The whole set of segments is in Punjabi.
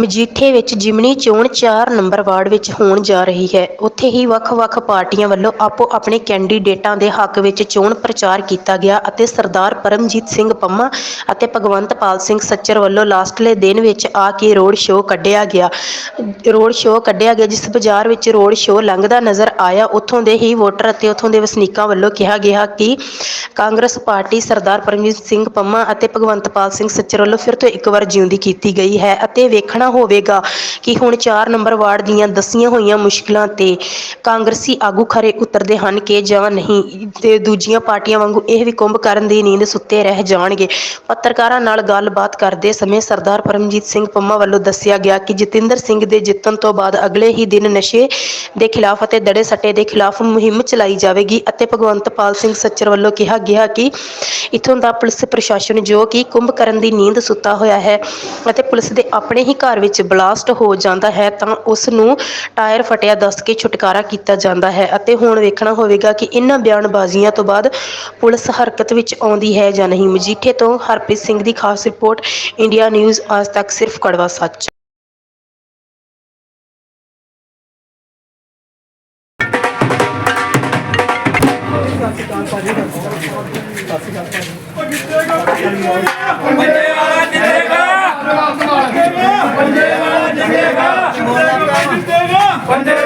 ਮਜੀਠੇ ਵਿੱਚ ਜਿਮਨੀ ਚੋਣ 4 ਨੰਬਰ ਵਾਰਡ ਵਿੱਚ ਹੋਣ ਜਾ ਰਹੀ ਹੈ। ਉੱਥੇ ਹੀ ਵੱਖ-ਵੱਖ ਪਾਰਟੀਆਂ ਵੱਲੋਂ ਆਪੋ ਆਪਣੇ ਕੈਂਡੀਡੇਟਾਂ ਦੇ ਹੱਕ ਵਿੱਚ ਚੋਣ ਪ੍ਰਚਾਰ ਕੀਤਾ ਗਿਆ ਅਤੇ ਸਰਦਾਰ ਪਰਮਜੀਤ ਸਿੰਘ ਪੰਮਾ ਅਤੇ ਭਗਵੰਤਪਾਲ ਸਿੰਘ ਸੱਚਰ ਵੱਲੋਂ ਲਾਸਟਲੇ ਦਿਨ ਵਿੱਚ ਆ ਕੇ ਰੋਡ ਸ਼ੋਅ ਕੱਢਿਆ ਗਿਆ। ਰੋਡ ਸ਼ੋਅ ਕੱਢਿਆ ਗਿਆ, ਜਿਸ ਬਾਜ਼ਾਰ ਵਿੱਚ ਰੋਡ ਸ਼ੋਅ ਲੰਘਦਾ ਨਜ਼ਰ ਆਇਆ। ਉੱਥੋਂ ਦੇ ਹੀ ਵੋਟਰ ਅਤੇ ਉੱਥੋਂ ਦੇ ਵਸਨੀਕਾਂ ਵੱਲੋਂ ਕਿਹਾ ਗਿਆ ਕਿ ਕਾਂਗਰਸ ਪਾਰਟੀ ਸਰਦਾਰ ਪਰਮਜੀਤ ਸਿੰਘ ਪੰਮਾ ਅਤੇ ਭਗਵੰਤਪਾਲ ਸਿੰਘ ਸੱਚਰ ਵੱਲੋਂ ਫਿਰ ਤੋਂ ਇੱਕ ਵਾਰ ਜਿਉਂਦੀ ਕੀਤੀ ਗਈ ਹੈ ਅਤੇ ਵੇਖਣਾ ਹੋਵੇਗਾ ਕਿ ਹੁਣ 4 ਨੰਬਰ ਵਾਰਡ ਦੀਆਂ ਦੱਸੀਆਂ ਹੋਈਆਂ ਮੁਸ਼ਕਲਾਂ ਤੇ ਕਾਂਗਰਸੀ ਆਗੂ ਖਰੇ ਉਤਰਦੇ ਹਨ ਕਿ ਜਾਂ ਨਹੀਂ, ਤੇ ਦੂਜੀਆਂ ਪਾਰਟੀਆਂ ਵਾਂਗੂ ਇਹ ਵੀ ਕੁੰਭ ਕਰਨ ਦੀ ਨੀਂਦ ਸੁੱਤੇ ਰਹਿ ਜਾਣਗੇ। ਪੱਤਰਕਾਰਾਂ ਨਾਲ ਗੱਲਬਾਤ ਕਰਦੇ ਸਮੇਂ ਸਰਦਾਰ ਪਰਮਜੀਤ ਸਿੰਘ ਪੰਮਾ ਵੱਲੋਂ ਦੱਸਿਆ ਗਿਆ ਕਿ ਜਤਿੰਦਰ ਸਿੰਘ ਦੇ ਜਿੱਤਣ ਤੋਂ ਬਾਅਦ ਅਗਲੇ ਹੀ ਦਿਨ ਨਸ਼ੇ ਦੇ ਖਿਲਾਫ ਅਤੇ ਦੜੇ ਸੱਟੇ ਦੇ ਖਿਲਾਫ ਮੁਹਿੰਮ ਚਲਾਈ ਜਾਵੇਗੀ ਅਤੇ ਭਗਵੰਤ ਪਾਲ ਸਿੰਘ ਸੱਚਰ ਵੱਲੋਂ ਕਿਹਾ ਗਿਆ ਕਿ ਇਥੋਂ ਦਾ ਪੁਲਿਸ ਪ੍ਰਸ਼ਾਸਨ ਜੋ ਕਿ ਕੁੰਭ ਕਰਨ ਦੀ ਨੀਂਦ ਸੁੱਤਾ ਹੋਇਆ ਹੈ ਅਤੇ ਪੁਲਿਸ ਦੇ ਆਪਣੇ ਹੀ ਘਰ ਵਿੱਚ ਬਲਾਸਟ ਹੋ ਜਾਂਦਾ ਹੈ ਤਾਂ ਉਸ ਨੂੰ ਟਾਇਰ ਫਟਿਆ ਦੱਸ ਕੇ ਛੁਟਕਾਰਾ ਕੀਤਾ ਜਾਂਦਾ ਹੈ ਅਤੇ ਹੁਣ ਵੇਖਣਾ ਹੋਵੇਗਾ ਕਿ ਇਹਨਾਂ ਬਿਆਨਬਾਜ਼ੀਆਂ ਤੋਂ ਬਾਅਦ ਪੁਲਿਸ ਹਰਕਤ ਵਿੱਚ ਆਉਂਦੀ ਹੈ ਜਾਂ ਨਹੀਂ। ਮਜੀਠੇ ਤੋਂ ਹਰਪ੍ਰੀਤ ਸਿੰਘ ਦੀ ਖਾਸ ਰਿਪੋਰਟ, ਇੰਡੀਆ ਨਿਊਜ਼, ਅੱਜ ਤੱਕ ਸਿਰਫ ਕੜਵਾ ਸੱਚ। ਇੰਡੀਅਨ ਨੈਸ਼ਨਲ ਕਾਂਗਰਸ ਜਿੰਦਾਬਾਦ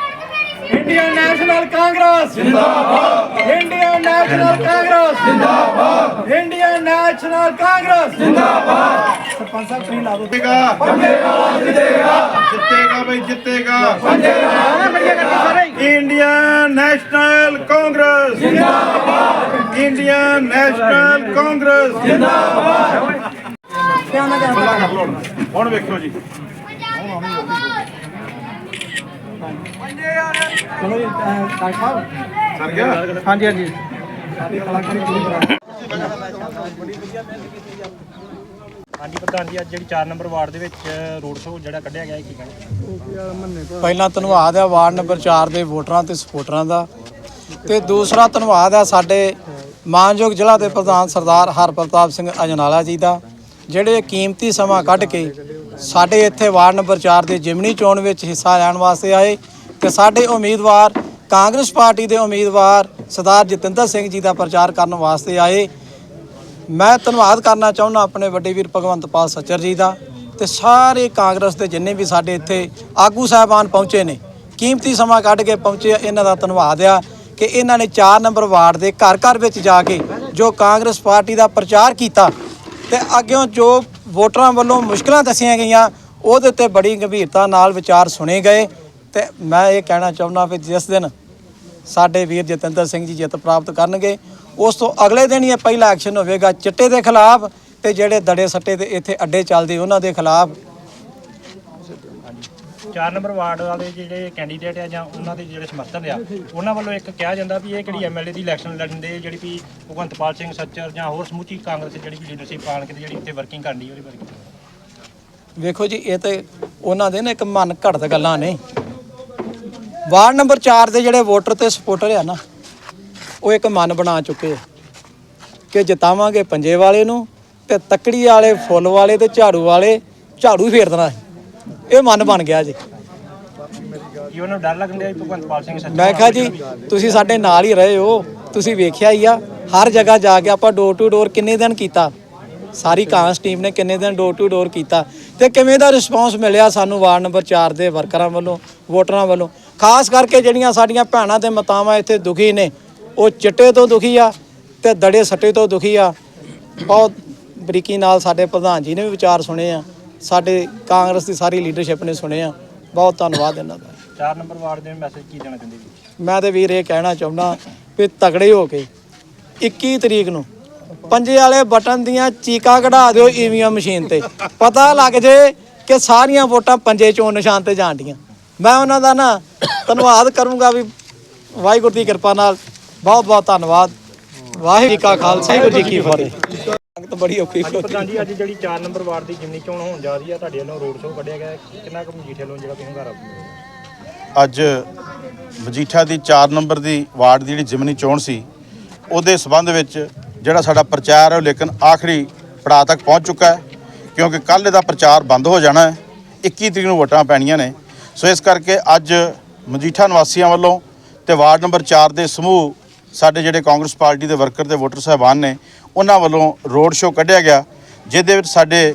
ਨੈਸ਼ਨਲ ਕਾਂਗਰਸ ਜਿੰਦਾਬਾਦ ਇੰਡੀਅਨ ਨੈਸ਼ਨਲ ਕਾਂਗਰਸ ਜਿੰਦਾਬਾਦ ਸਰਪੰਚ ਸਾਹਿਬ ਤੁਸੀਂ ਲਾ ਦਿਓ ਜਿੱਤੇਗਾ ਪੰਜੇ ਵਾਲਾ ਜਿੱਤੇਗਾ ਜਿੱਤੇਗਾ ਬਈ ਜਿੱਤੇਗਾ ਪੰਜੇ ਵਾਲਾ ਇੰਡੀਅਨ ਨੈਸ਼ਨਲ ਕਾਂਗਰਸ ਜਿੰਦਾਬਾਦ ਇੰਡੀਅਨ ਨੈਸ਼ਨਲ ਕਾਂਗਰਸ ਜਿੰਦਾਬਾਦ ਹੁਣ ਵੇਖੋ ਜੀ ਚਲੋ ਜੀ ਅਹ, ਡਾਕਟਰ ਸਾਹਿਬ। ਸਰ ਗਿਆ ਹਾਂਜੀ ਹਾਂਜੀ। ਸਾਡੀ ਕਲਾਕਾਰੀ ਪੂਰੀ ਕਰਾ ਹਾਂਜੀ ਪ੍ਰਧਾਨ ਜੀ ਅੱਜ ਜਿਹੜੀ 4 ਨੰਬਰ ਵਾਰਡ ਦੇ ਵਿੱਚ ਰੋਡ ਸ਼ੋਅ ਜਿਹੜਾ ਕੱਢਿਆ ਗਿਆ ਹੈ ਕੀ ਕਹਿਣਾ? ਪਹਿਲਾਂ ਧੰਨਵਾਦ ਹੈ ਵਾਰਡ ਨੰਬਰ 4 ਦੇ ਵੋਟਰਾਂ ਤੇ ਸਪੋਰਟਰਾਂ ਦਾ। ਤੇ ਦੂਸਰਾ ਧੰਨਵਾਦ ਹੈ ਸਾਡੇ ਮਾਨਯੋਗ ਜ਼ਿਲ੍ਹਾ ਦੇ ਪ੍ਰਧਾਨ ਸਰਦਾਰ ਹਰਪ੍ਰਤਾਪ ਸਿੰਘ ਅਜਨਾਲਾ ਜੀ ਦਾ। ਜਿਹੜੇ ਕੀਮਤੀ ਸਮਾਂ ਕੱਢ ਕੇ ਸਾਡੇ ਇੱਥੇ ਵਾਰਡ ਨੰਬਰ 4 ਦੇ ਜਿਮਨੀ ਚੋਣ ਵਿੱਚ ਹਿੱਸਾ ਲੈਣ ਵਾਸਤੇ ਆਏ ਤੇ ਸਾਡੇ ਉਮੀਦਵਾਰ ਕਾਂਗਰਸ ਪਾਰਟੀ ਦੇ ਉਮੀਦਵਾਰ ਸਰਦਾਰ ਜਤਿੰਦਰ ਸਿੰਘ ਜੀ ਦਾ ਪ੍ਰਚਾਰ ਕਰਨ ਵਾਸਤੇ ਆਏ। ਮੈਂ ਧੰਨਵਾਦ ਕਰਨਾ ਚਾਹੁੰਦਾ ਆਪਣੇ ਵੱਡੇ ਵੀਰ ਭਗਵੰਤ ਪਾਲ ਸੱਚਰ ਜੀ ਦਾ ਤੇ ਸਾਰੇ ਕਾਂਗਰਸ ਦੇ ਜਿੰਨੇ ਵੀ ਸਾਡੇ ਇੱਥੇ ਆਗੂ ਸਾਹਿਬਾਨ ਪਹੁੰਚੇ ਨੇ। ਕੀਮਤੀ ਸਮਾਂ ਕੱਢ ਕੇ ਪਹੁੰਚੇ ਇਹਨਾਂ ਦਾ ਧੰਨਵਾਦ ਆ ਕਿ ਇਹਨਾਂ ਨੇ 4 ਨੰਬਰ ਵਾਰਡ ਦੇ ਘਰ ਘਰ ਵਿੱਚ ਜਾ ਕੇ ਜੋ ਕਾਂਗਰਸ ਪਾਰਟੀ ਦਾ ਪ੍ਰਚਾਰ ਕੀਤਾ ਤੇ ਅੱਗਿਓਂ ਜੋ ਵੋਟਰਾਂ ਵੱਲੋਂ ਮੁਸ਼ਕਲਾਂ ਦੱਸੀਆਂ ਗਈਆਂ, ਉਹਦੇ ਉੱਤੇ ਬੜੀ ਗੰਭੀਰਤਾ ਨਾਲ ਵਿਚਾਰ ਸੁਣੇ ਗਏ। ਤੇ ਮੈਂ ਇਹ ਕਹਿਣਾ ਚਾਹੁੰਦਾ ਵੀ ਜਿਸ ਦਿਨ ਸਾਡੇ ਵੀਰ ਜਤਿੰਦਰ ਸਿੰਘ ਜੀ ਜਿੱਤ ਪ੍ਰਾਪਤ ਕਰਨਗੇ, ਉਸ ਤੋਂ ਅਗਲੇ ਦਿਨ ਹੀ ਇਹ ਪਹਿਲਾ ਐਕਸ਼ਨ ਹੋਵੇਗਾ ਚਿੱਟੇ ਦੇ ਖਿਲਾਫ ਤੇ ਜਿਹੜੇ ਦੜੇ ਸੱਟੇ ਤੇ ਇੱਥੇ ਅੱਡੇ ਚੱਲਦੇ ਉਹਨਾਂ ਦੇ ਖਿਲਾਫ। 4 ਨੰਬਰ ਵਾਰਡ ਵਾਲੇ ਜਿਹੜੇ ਕੈਂਡੀਡੇਟ ਆ ਜਾਂ ਉਹਨਾਂ ਦੇ ਜਿਹੜੇ ਸਮਰਥਨ ਆ, ਉਹਨਾਂ ਵੱਲੋਂ ਇੱਕ ਕਿਹਾ ਜਾਂਦਾ ਵੀ ਇਹ ਕਿਹੜੀ ਐਮਐਲਏ ਦੀ ਇਲੈਕਸ਼ਨ ਲੜਨ ਦੇ ਜਿਹੜੀ ਵੀ ਭਗਵੰਤਪਾਲ ਸਿੰਘ ਸੱਚਰ ਜਾਂ ਹੋਰ ਸਮੁੱਚੀ ਕਾਂਗਰਸ ਜਿਹੜੀ ਵੀ ਲੀਡਰਸ਼ਿਪ ਆਣ ਕੇ ਜਿਹੜੀ ਇੱਥੇ ਵਰਕਿੰਗ ਕਰਨੀ ਉਹਦੇ ਬਾਰੇ ਵੇਖੋ ਜੀ, ਇਹ ਤੇ ਉਹਨਾਂ ਦੇ ਨਾ ਇੱਕ ਮਨ ਘੜਤ ਗੱਲਾਂ ਨੇ। ਵਾਰਡ ਨੰਬਰ 4 ਦੇ ਜਿਹੜੇ ਵੋਟਰ ਤੇ ਸਪੋਰਟਰ ਆ ਨਾ, ਉਹ ਇੱਕ ਮਨ ਬਣਾ ਚੁੱਕੇ ਆ ਕਿ ਜਿਤਾਵਾਂਗੇ ਪੰਜੇ ਵਾਲੇ ਨੂੰ ਤੇ ਤੱਕੜੀ ਵਾਲੇ, ਫੁੱਲ ਵਾਲੇ ਤੇ ਝਾੜੂ ਵਾਲੇ, ਝਾੜੂ ਹੀ ਫੇਰ ਦੇਣਾ। ਇਹ ਮਨ ਬਣ ਗਿਆ ਜੀ। ਉਹਨਾਂ ਭਗਵੰਤ ਪਾਲ ਸਿੰਘ ਮੈਂ ਕਿਹਾ ਜੀ ਤੁਸੀਂ ਸਾਡੇ ਨਾਲ ਹੀ ਰਹੇ ਹੋ ਤੁਸੀਂ ਵੇਖਿਆ ਹੀ ਆ ਹਰ ਜਗ੍ਹਾ ਜਾ ਕੇ ਆਪਾਂ ਡੋਰ ਟੂ ਡੋਰ ਕਿੰਨੇ ਦਿਨ ਕੀਤਾ? ਸਾਰੀ ਕਾਂਗਰਸ ਟੀਮ ਨੇ ਕਿੰਨੇ ਦਿਨ ਡੋਰ ਟੂ ਡੋਰ ਕੀਤਾ? ਤੇ ਕਿਵੇਂ ਦਾ ਰਿਸਪੌਂਸ ਮਿਲਿਆ ਸਾਨੂੰ ਵਾਰਡ ਨੰਬਰ 4 ਦੇ ਵਰਕਰਾਂ ਵੱਲੋਂ ਵੋਟਰਾਂ ਵੱਲੋਂ? ਖਾਸ ਕਰਕੇ ਜਿਹੜੀਆਂ ਸਾਡੀਆਂ ਭੈਣਾਂ ਤੇ ਮਾਤਾਵਾਂ ਇੱਥੇ ਦੁਖੀ ਨੇ ਉਹ ਚਿੱਟੇ ਤੋਂ ਦੁਖੀ ਆ ਤੇ ਦੜੇ ਸੱਟੇ ਤੋਂ ਦੁਖੀ ਆ। ਬਹੁਤ ਬਰੀਕੀ ਨਾਲ ਸਾਡੇ ਪ੍ਰਧਾਨ ਜੀ ਨੇ ਵੀ ਵਿਚਾਰ ਸੁਣੇ ਆ। ਸਾਡੇ ਕਾਂਗਰਸ ਦੀ ਸਾਰੀ ਲੀਡਰਸ਼ਿਪ ਨੇ ਸੁਣੇ ਆ ਬਹੁਤ ਧੰਨਵਾਦ ਇਹਨਾਂ ਦਾ। 4 ਨੰਬਰ ਵਾਰਡ ਦੇ ਮੈਸੇਜ ਕੀ ਦੇਣਾ ਚਾਹੁੰਦੇ ਜੀ? ਮੈਂ ਤੇ ਵੀਰ ਇਹ ਕਹਿਣਾ ਚਾਹੁੰਦਾ ਵੀ ਤਗੜੇ ਹੋ ਕੇ 21 ਤਰੀਕ ਨੂੰ ਪੰਜੇ ਵਾਲੇ ਬਟਨ ਦੀਆਂ ਚੀਕਾਂ ਕਢਾ ਦਿਓ ਈਵੀਐਮ ਮਸ਼ੀਨ ਤੇ। ਪਤਾ ਲੱਗ ਜੇ ਕਿ ਸਾਰੀਆਂ ਵੋਟਾਂ ਪੰਜੇ ਚੋਣ ਨਿਸ਼ਾਨ ਤੇ ਜਾਂਦੀਆਂ ਮੈਂ ਉਹਨਾਂ ਦਾ ਨਾ ਧੰਨਵਾਦ ਕਰੂੰਗਾ ਵੀ ਵਾਹਿਗੁਰੂ ਦੀ ਕਿਰਪਾ ਨਾਲ। ਬਹੁਤ ਬਹੁਤ ਧੰਨਵਾਦ। ਵਾਹਿਗੁਰੂ ਜੀ ਕਾ ਖਾਲਸਾ ਵਾਹਿਗੁਰੂ ਜੀ ਕੀ ਫਤਿਹ। ਸੰਗਤ ਬੜੀ ਔਖੀ ਹਾਂਜੀ ਪ੍ਰਧਾਨ ਜੀ ਅੱਜ ਜਿਹੜੀ 4 ਨੰਬਰ ਵਾਰਡ ਦੀ ਜਿਮਨੀ ਚੋਣ ਹੋਣ ਜਾ ਰਹੀ ਆ ਤੁਹਾਡੇ ਵੱਲੋਂ ਰੋਡ ਸ਼ੋਅ ਕੱਢਿਆ ਗਿਆ। ਕਿੰਨਾ ਕੁ ਮਜੀਠੇ ਵੱਲੋਂ ਜਿਹੜਾ ਤੁਸੀਂ ਹੰਗਾਰਾ ਅੱਜ ਮਜੀਠਾ ਦੀ 4 ਨੰਬਰ ਦੀ ਵਾਰਡ ਦੀ ਜਿਹੜੀ ਜਿਮਨੀ ਚੋਣ ਸੀ ਉਹਦੇ ਸਬੰਧ ਵਿੱਚ ਜਿਹੜਾ ਸਾਡਾ ਪ੍ਰਚਾਰ ਹੈ ਉਹ ਲੇਕਿਨ ਆਖਰੀ ਪੜਾਅ ਤੱਕ ਪਹੁੰਚ ਚੁੱਕਾ ਹੈ ਕਿਉਂਕਿ ਕੱਲ੍ਹ ਇਹਦਾ ਪ੍ਰਚਾਰ ਬੰਦ ਹੋ ਜਾਣਾ ਹੈ। 21 ਤਰੀਕ ਨੂੰ ਵੋਟਾਂ ਪੈਣੀਆਂ ਨੇ। ਸੋ ਇਸ ਕਰਕੇ ਅੱਜ ਮਜੀਠਾ ਨਿਵਾਸੀਆਂ ਵੱਲੋਂ ਤੇ ਵਾਰਡ ਨੰਬਰ 4 ਦੇ ਸਮੂਹ ਸਾਡੇ ਜਿਹੜੇ ਕਾਂਗਰਸ ਪਾਰਟੀ ਦੇ ਵਰਕਰ ਤੇ ਵੋਟਰ ਸਾਹਿਬਾਨ ਨੇ ਉਹਨਾਂ ਵੱਲੋਂ ਰੋਡ ਸ਼ੋਅ ਕੱਢਿਆ ਗਿਆ, ਜਿਹਦੇ ਵਿੱਚ ਸਾਡੇ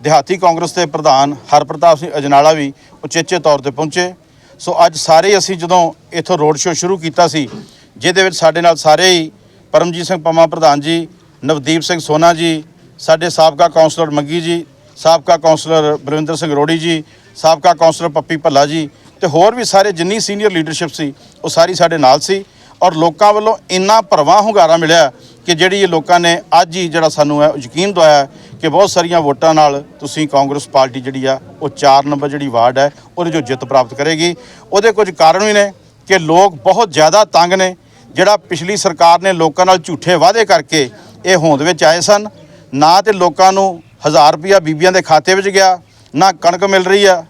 ਦਿਹਾਤੀ ਕਾਂਗਰਸ ਦੇ ਪ੍ਰਧਾਨ ਹਰਪ੍ਰਤਾਪ ਸਿੰਘ ਅਜਨਾਲਾ ਵੀ ਉਚੇਚੇ ਤੌਰ ਤੇ ਪਹੁੰਚੇ। ਸੋ ਅੱਜ ਸਾਰੇ ਅਸੀਂ ਜਦੋਂ ਇੱਥੋਂ ਰੋਡ ਸ਼ੋਅ ਸ਼ੁਰੂ ਕੀਤਾ ਸੀ, ਜਿਹਦੇ ਵਿੱਚ ਸਾਡੇ ਨਾਲ ਸਾਰੇ ਹੀ ਪਰਮਜੀਤ ਸਿੰਘ ਪੰਮਾ ਪ੍ਰਧਾਨ ਜੀ, ਨਵਦੀਪ ਸਿੰਘ ਸੋਨਾ ਜੀ, ਸਾਡੇ ਸਾਬਕਾ ਕਾਉਂਸਲਰ ਮੰਗੀ ਜੀ, ਸਾਬਕਾ ਕਾਉਂਸਲਰ ਬਲਵਿੰਦਰ ਸਿੰਘ ਰੋੜੀ ਜੀ, ਸਾਬਕਾ ਕਾਉਂਸਲਰ ਪੱਪੀ ਭੱਲਾ ਜੀ ਤੇ ਹੋਰ ਵੀ ਸਾਰੇ ਜਿੰਨੀ ਸੀਨੀਅਰ ਲੀਡਰਸ਼ਿਪ ਸੀ, ਉਹ ਸਾਰੀ ਸਾਡੇ ਨਾਲ ਸੀ। ਔਰ ਲੋਕਾਂ ਵੱਲੋਂ ਇੰਨਾ ਭਰਵਾਂ ਹੁੰਗਾਰਾ ਮਿਲਿਆ ਕਿ ਜਿਹੜੀ ਇਹ ਲੋਕਾਂ ਨੇ ਅੱਜ ਹੀ ਜਿਹੜਾ ਸਾਨੂੰ ਹੈ ਯਕੀਨ ਦਵਾਇਆ ਕਿ ਬਹੁਤ ਸਾਰੀਆਂ ਵੋਟਾਂ ਨਾਲ ਤੁਸੀਂ ਕਾਂਗਰਸ ਪਾਰਟੀ ਜਿਹੜੀ ਆ, ਉਹ 4 ਨੰਬਰ ਜਿਹੜੀ ਵਾਰਡ ਹੈ, ਉਹਦੇ ਜੋ ਜਿੱਤ ਪ੍ਰਾਪਤ ਕਰੇਗੀ। ਉਹਦੇ ਕੁਝ ਕਾਰਨ ਵੀ ਨੇ ਕਿ ਲੋਕ ਬਹੁਤ ਜ਼ਿਆਦਾ ਤੰਗ ਨੇ, ਜਿਹੜਾ ਪਿਛਲੀ ਸਰਕਾਰ ਨੇ ਲੋਕਾਂ ਨਾਲ ਝੂਠੇ ਵਾਅਦੇ ਕਰਕੇ ਇਹ ਹੋਂਦ ਵਿੱਚ ਆਏ ਸਨ। ਨਾ ਤੇ ਲੋਕਾਂ ਨੂੰ 1000 ਰੁਪਇਆ ਬੀਬੀਆਂ ਦੇ ਖਾਤੇ ਵਿੱਚ ਗਿਆ, ਨਾ ਕਣਕ ਮਿਲ ਰਹੀ ਆ,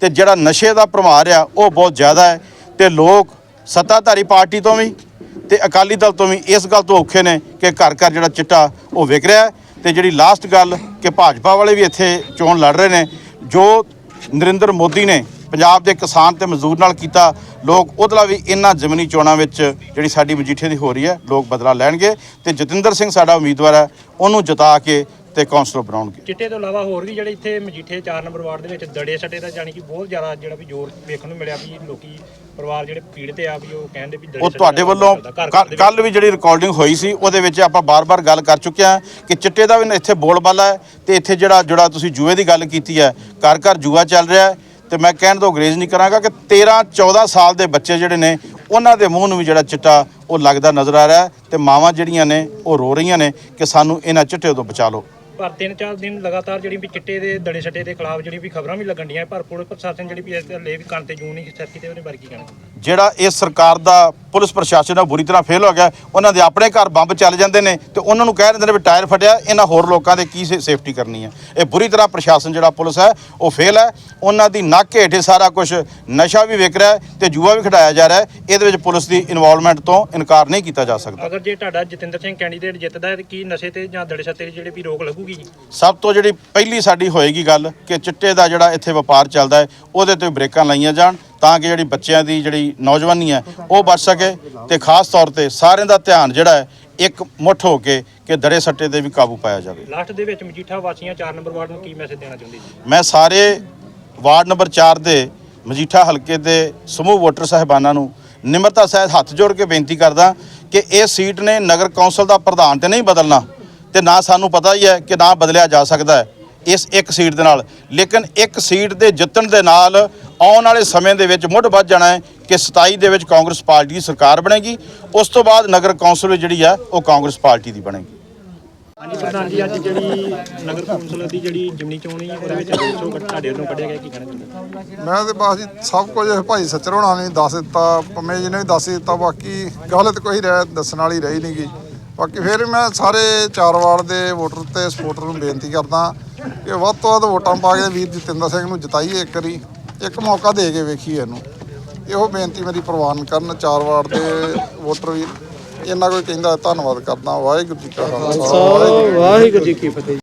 ਤੇ ਜਿਹੜਾ ਨਸ਼ੇ ਦਾ ਪ੍ਰਮਾਰ ਆ, ਉਹ ਬਹੁਤ ਜ਼ਿਆਦਾ ਹੈ। ਤੇ ਲੋਕ ਸੱਤਾਧਾਰੀ ਪਾਰਟੀ ਤੋਂ ਵੀ ਤੇ ਅਕਾਲੀ ਦਲ ਤੋਂ ਵੀ ਇਸ ਗੱਲ ਤੋਂ ਔਖੇ ਨੇ ਕਿ ਘਰ ਘਰ ਜਿਹੜਾ ਚਿੱਟਾ ਉਹ ਵਿਕ ਰਿਹਾ ਹੈ ਤੇ ਜਿਹੜੀ ਲਾਸਟ ਗੱਲ ਕਿ ਭਾਜਪਾ ਵਾਲੇ ਵੀ ਇੱਥੇ ਚੋਣ ਲੜ ਰਹੇ ਨੇ, ਜੋ ਨਰਿੰਦਰ ਮੋਦੀ ਨੇ ਪੰਜਾਬ ਦੇ ਕਿਸਾਨ ਤੇ ਮਜ਼ਦੂਰ ਨਾਲ ਕੀਤਾ, ਲੋਕ ਉਹਦਲਾ ਵੀ ਇਹਨਾਂ ਜ਼ਮੀਨੀ ਚੋਣਾਂ ਵਿੱਚ ਜਿਹੜੀ ਸਾਡੀ ਮਜੀਠੇ ਦੀ ਹੋ ਰਹੀ ਹੈ, ਲੋਕ ਬਦਲਾ ਲੈਣਗੇ ਤੇ ਜਤਿੰਦਰ ਸਿੰਘ ਸਾਡਾ ਉਮੀਦਵਾਰ ਹੈ, ਉਹਨੂੰ ਜਿਤਾ ਕੇ ਤੇ ਕੌਂਸਲਰ ਬਣਾਉਣਗੇ। ਚਿੱਟੇ ਤੋਂ ਇਲਾਵਾ ਹੋਰ ਵੀ ਜਿਹੜੇ ਇੱਥੇ ਮਜੀਠੇ 4 ਨੰਬਰ ਵਾਰਡ ਦੇ ਵਿੱਚ ਦੜੇ ਸੱਟੇ ਦਾ ਜਾਨੀ ਕਿ ਬਹੁਤ ਜ਼ਿਆਦਾ ਜਿਹੜਾ ਵੀ ਜ਼ੋਰ ਵੇਖਣ ਨੂੰ ਮਿਲਿਆ ਵੀ ਲੋਕੀ ਪਰਿਵਾਰ ਜਿਹੜੇ ਪੀੜਤ ਆ ਵੀ ਉਹ ਕਹਿੰਦੇ ਵੀ ਦੜੇ ਉਹ ਤੁਹਾਡੇ ਵੱਲੋਂ ਕੱਲ ਵੀ ਜਿਹੜੀ ਰਿਕਾਰਡਿੰਗ ਹੋਈ ਸੀ ਉਹਦੇ ਵਿੱਚ ਆਪਾਂ ਬਾਰ-ਬਾਰ ਗੱਲ ਕਰ ਚੁੱਕੇ ਹਾਂ ਕਿ ਚਿੱਟੇ ਦਾ ਵੀ ਇੱਥੇ ਬੋਲਬਾਲਾ ਹੈ ਤੇ ਇੱਥੇ ਜਿਹੜਾ ਜਿਹੜਾ ਤੁਸੀਂ ਜੂਏ ਦੀ ਗੱਲ ਕੀਤੀ ਹੈ ਘਰ ਘਰ ਜੂਆ ਚੱਲ ਰਿਹਾ ਹੈ ਤੇ ਮੈਂ ਕਹਿਣ ਤੋਂ ਅੰਗਰੇਜ਼ ਨਹੀਂ ਕਰਾਂਗਾ ਕਿ 13 14 ਸਾਲ ਦੇ ਬੱਚੇ ਜਿਹੜੇ ਨੇ ਉਹਨਾਂ ਦੇ ਮੂੰਹ ਨੂੰ ਵੀ ਜਿਹੜਾ ਚਿੱਟਾ ਉਹ ਲੱਗਦਾ ਨਜ਼ਰ ਆ ਰਿਹਾ ਤੇ ਮਾਵਾਂ ਜਿਹੜੀਆਂ ਨੇ ਉਹ ਰੋ ਰਹੀਆਂ ਨੇ ਕਿ ਸਾਨੂੰ ਇਹਨਾਂ ਚਿੱਟੇ ਤੋਂ ਬਚਾ ਲਓ। ਪਰ ਤਿੰਨ ਚਾਰ ਦਿਨ ਲਗਾਤਾਰ ਜਿਹੜੀ ਵੀ ਚਿੱਟੇ ਦੇ ਦੜੇ ਸੱਟੇ ਦੇ ਖਿਲਾਫ ਜਿਹੜੀ ਵੀ ਖਬਰਾਂ ਵੀ ਲੱਗਣ ਡੀਆਂ ਪਰ ਪੁਲਿਸ ਪ੍ਰਸ਼ਾਸਨ ਜਿਹੜੀ ਵੀ ਇਸ ਤੇ ਹਲੇ ਵੀ ਕੰਨ ਤੇ ਜੂੰ ਨਹੀਂ ਸਰ ਕੀਤੇ ਉਹਨੇ ਕੀ ਕਹਿਣਾ? ਜਿਹੜਾ ਇਸ ਸਰਕਾਰ ਦਾ ਪੁਲਿਸ ਪ੍ਰਸ਼ਾਸਨ ਆ ਬੁਰੀ ਤਰ੍ਹਾਂ ਫੇਲ ਹੋ ਗਿਆ ਉਹਨਾਂ ਦੇ ਆਪਣੇ ਘਰ ਬੰਬ ਚੱਲ ਜਾਂਦੇ ਨੇ ਤੇ ਉਹਨਾਂ ਨੂੰ ਕਹਿ ਦਿੰਦੇ ਨੇ ਵੀ ਟਾਇਰ ਫਟਿਆ ਇਹਨਾਂ ਹੋਰ ਲੋਕਾਂ ਦੇ ਕੀ ਸੇਫਟੀ ਕਰਨੀ ਹੈ ਇਹ ਬੁਰੀ ਤਰ੍ਹਾਂ ਪ੍ਰਸ਼ਾਸਨ ਜਿਹੜਾ ਪੁਲਿਸ ਹੈ ਉਹ ਫੇਲ ਹੈ। ਉਹਨਾਂ ਦੀ ਨੱਕ ਹੇਠੇ ਸਾਰਾ ਕੁਝ ਨਸ਼ਾ ਵੀ ਵਿਕ ਰਿਹਾ ਤੇ ਜੂਆ ਵੀ ਖਿਡਾਇਆ ਜਾ ਰਿਹਾ ਇਹਦੇ ਵਿੱਚ ਪੁਲਿਸ ਦੀ ਇਨਵੋਲਵਮੈਂਟ ਤੋਂ ਇਨਕਾਰ ਨਹੀਂ ਕੀਤਾ ਜਾ ਸਕਦਾ। ਅਗਰ ਜੇ ਤੁਹਾਡਾ ਜਤਿੰਦਰ ਸਿੰਘ ਕੈਂਡੀਡੇਟ ਜਿੱਤਦਾ ਹੈ ਕੀ ਨਸ਼ੇ ਤੇ ਜਾਂ ਦੜੇ ਦੀ ਜਿਹੜੀ ਵੀ ਰੋਕ ਲੱਗੂਗੀ ਜੀ। ਸਭ ਤੋਂ ਜਿਹੜੀ ਪਹਿਲੀ ਸਾਡੀ ਹੋਏਗੀ ਗੱਲ ਕਿ ਚਿੱਟੇ ਦਾ ਜਿਹੜਾ ਇੱਥੇ ਵਪਾਰ ਚੱਲਦਾ ਹੈ ਉਹਦੇ ਤੇ ਬ੍ਰੇਕਾਂ ਲਾਈਆਂ ਜਾਣ ਤਾਂ ਕਿ ਜਿਹੜੀ ਬੱਚਿਆਂ ਦੀ ਜਿਹੜੀ ਨੌਜਵਾਨੀ ਹੈ ਉਹ ਬਚ ਸਕੇ ਤੇ ਖਾਸ ਤੌਰ ਤੇ ਸਾਰਿਆਂ ਦਾ ਧਿਆਨ ਜਿਹੜਾ ਹੈ ਇੱਕ ਮੁੱਠ ਹੋ ਕੇ ਕਿ ਦੜੇ ਸੱਟੇ ਤੇ ਵੀ ਕਾਬੂ ਪਾਇਆ ਜਾਵੇ। ਲਾਸਟ ਦੇ ਵਿੱਚ ਮਜੀਠਾ ਵਾਸੀਆਂ 4 ਨੰਬਰ ਵਾਰਡ ਨੂੰ ਕੀ ਮੈਸੇਜ ਦੇਣਾ ਚਾਹੁੰਦੇ ਜੀ? ਮੈਂ ਸਾਰੇ ਵਾਰਡ ਨੰਬਰ 4 ਦੇ ਮਜੀਠਾ ਹਲਕੇ ਦੇ ਸਮੂਹ ਵੋਟਰ ਸਾਹਿਬਾਨਾਂ ਨੂੰ ਨਿਮਰਤਾ ਸਹਿਤ ਹੱਥ ਜੋੜ ਕੇ ਬੇਨਤੀ ਕਰਦਾ ਕਿ ਇਹ ਸੀਟ ਨੇ ਨਗਰ ਕੌਂਸਲ ਦਾ ਪ੍ਰਧਾਨ ਤੇ ਨਹੀਂ ਬਦਲਣਾ। ਤੇ ਨਾ ਸਾਨੂੰ ਪਤਾ ਹੀ ਹੈ ਕਿ ਨਾ ਬਦਲਿਆ ਜਾ ਸਕਦਾ ਹੈ ਇਸ ਇੱਕ ਸੀਟ ਦੇ ਨਾਲ। ਲੇਕਿਨ ਇੱਕ ਸੀਟ ਦੇ ਜਿੱਤਣ ਦੇ ਨਾਲ ਆਉਣ ਵਾਲੇ ਸਮੇਂ ਦੇ ਵਿੱਚ ਮੁੱਢ ਵੱਧ ਜਾਣਾ ਹੈ ਕਿ 27 ਦੇ ਵਿੱਚ ਕਾਂਗਰਸ ਪਾਰਟੀ ਦੀ ਸਰਕਾਰ ਬਣੇਗੀ। ਉਸ ਤੋਂ ਬਾਅਦ ਨਗਰ ਕੌਂਸਲ ਜਿਹੜੀ ਆ ਉਹ ਕਾਂਗਰਸ ਪਾਰਟੀ ਦੀ ਬਣੇਗੀ। ਹਾਂਜੀ ਪ੍ਰਧਾਨ ਜੀ ਅੱਜ ਜਿਹੜੀ ਨਗਰ ਕੌਂਸਲ ਦੀ ਜਿਹੜੀ ਜਿਮਨੀ ਚੋਣ ਉਹਦੇ ਵਿੱਚ ਰੋਡ ਸ਼ੋਅ ਤੁਹਾਡੇ ਵੱਲੋਂ ਕੱਢਿਆ ਗਿਆ ਕੀ ਕਹਿਣਾ ਚਾਹੁੰਦੇ ਮੈਂ ਤੇ ਬਸ ਜੀ ਸਭ ਕੁਝ ਭਾਈ ਸੱਚਰ ਹੋਣਾ ਨੇ ਦੱਸ ਦਿੱਤਾ ਪੰਮੇ ਜੀ ਨੇ ਵੀ ਦੱਸ ਹੀ ਦਿੱਤਾ ਬਾਕੀ ਗੱਲ ਤੇ ਕੋਈ ਰਹਿ ਦੱਸਣ ਵਾਲੀ ਰਹੀ ਨਹੀਂ ਗੀ ਬਾਕੀ ਫਿਰ ਮੈਂ ਸਾਰੇ ਚਾਰ ਵਾਰਡ ਦੇ ਵੋਟਰ ਤੇ ਸਪੋਰਟਰ ਨੂੰ ਬੇਨਤੀ ਕਰਦਾ ਕਿ ਵੱਧ ਤੋਂ ਵੱਧ ਵੋਟਾਂ ਪਾ ਕੇ ਵੀਰ ਜਤਿੰਦਰ ਸਿੰਘ ਨੂੰ ਜਿਤਾਈਏ ਇੱਕ ਵਾਰੀ, ਇੱਕ ਮੌਕਾ ਦੇ ਕੇ ਵੇਖੀਏ ਇਹਨੂੰ। ਇਹੋ ਬੇਨਤੀ ਮੇਰੀ ਪ੍ਰਵਾਨ ਕਰਨ ਚਾਰ ਵਾਰਡ ਦੇ ਵੋਟਰ ਵੀਰ। ਇਹਨਾਂ ਕੋਈ ਕਹਿੰਦਾ ਧੰਨਵਾਦ ਕਰਦਾ। ਵਾਹਿਗੁਰੂ ਜੀ ਕਾ ਖਾਲਸਾ। ਵਾਹਿਗੁਰੂ ਜੀ ਕੀ ਫਤਿਹ।